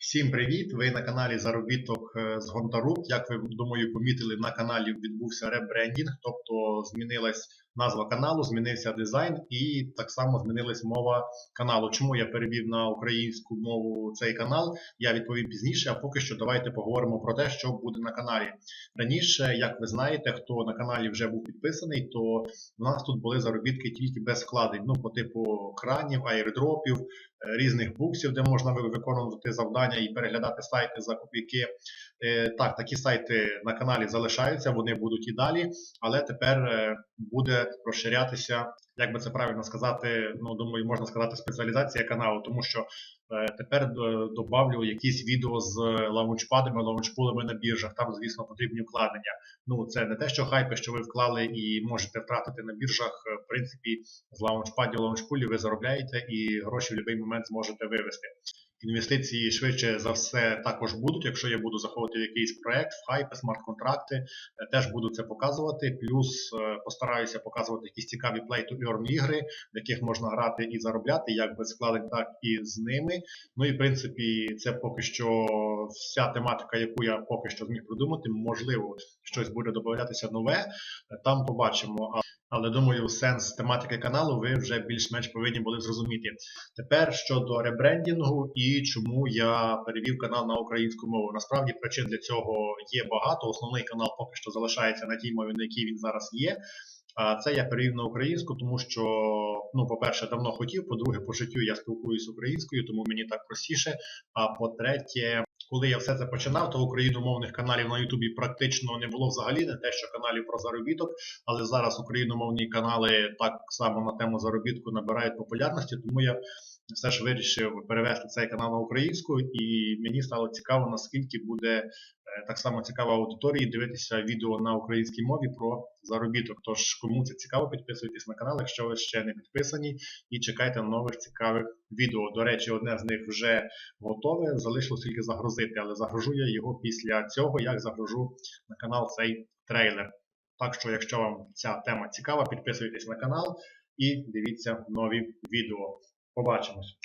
Всім привіт! Ви на каналі Заробіток е, з Гонтарук. Як ви думаю, помітили, на каналі відбувся ребрендінг, тобто змінилась назва каналу, змінився дизайн і так само змінилась мова каналу. Чому я перевів на українську мову цей канал? Я відповім пізніше. А поки що давайте поговоримо про те, що буде на каналі. Раніше, як ви знаєте, хто на каналі вже був підписаний, то у нас тут були заробітки тільки без вкладень, ну по типу кранів, аеродропів, е, різних буксів, де можна виконувати завдання і переглядати сайти за копійки. Е, Так, такі сайти на каналі залишаються, вони будуть і далі, але тепер е, буде розширятися, як би це правильно сказати, ну думаю, можна сказати, спеціалізація каналу, тому що е, тепер е, добавлю якісь відео з лаунчпадами, лаунчпулами на біржах. Там, звісно, потрібні вкладення. Ну, це не те, що хайпи, що ви вклали і можете втратити на біржах. Е, В принципі, з лаунчпадів, лаунчпулів ви заробляєте і гроші в будь-який момент зможете вивести. Інвестиції швидше за все також будуть, якщо я буду заходити в якийсь проект, в хайпи, смарт-контракти, теж буду це показувати. Плюс постараюся показувати якісь цікаві play-to-earn ігри, в яких можна грати і заробляти, як без вкладень, так і з ними. Ну і в принципі, це поки що вся тематика, яку я поки що зміг придумати. Можливо, щось буде додатися нове. е, Там побачимо. Але думаю, сенс тематики каналу ви вже більш-менш повинні були зрозуміти. Тепер щодо ребрендінгу і чому я перевів канал на українську мову. Насправді причин для цього є багато. Основний канал поки що залишається на тій мові, на якій він зараз є. А це я перевів на українську, тому що, ну, по-перше, давно хотів, по-друге, по життю я спілкуюся українською, тому мені так простіше. А по-третє, коли я все це починав, то україномовних каналів на Ютубі практично не було взагалі, не те, що каналів про заробіток, але зараз україномовні канали так само на тему заробітку набирають популярності, тому я все ж вирішив перевести цей канал на українську, і мені стало цікаво, наскільки буде е, так само цікаво аудиторії дивитися відео на українській мові про заробіток. Тож, кому це цікаво, підписуйтесь на канал, якщо ви ще не підписані, і чекайте нових цікавих відео. До речі, одне з них вже готове. Залишилось тільки загрузити, але загружу я його після цього, як загружу на канал цей трейлер. Так що, якщо вам ця тема цікава, підписуйтесь на канал і дивіться нові відео. Побачимось.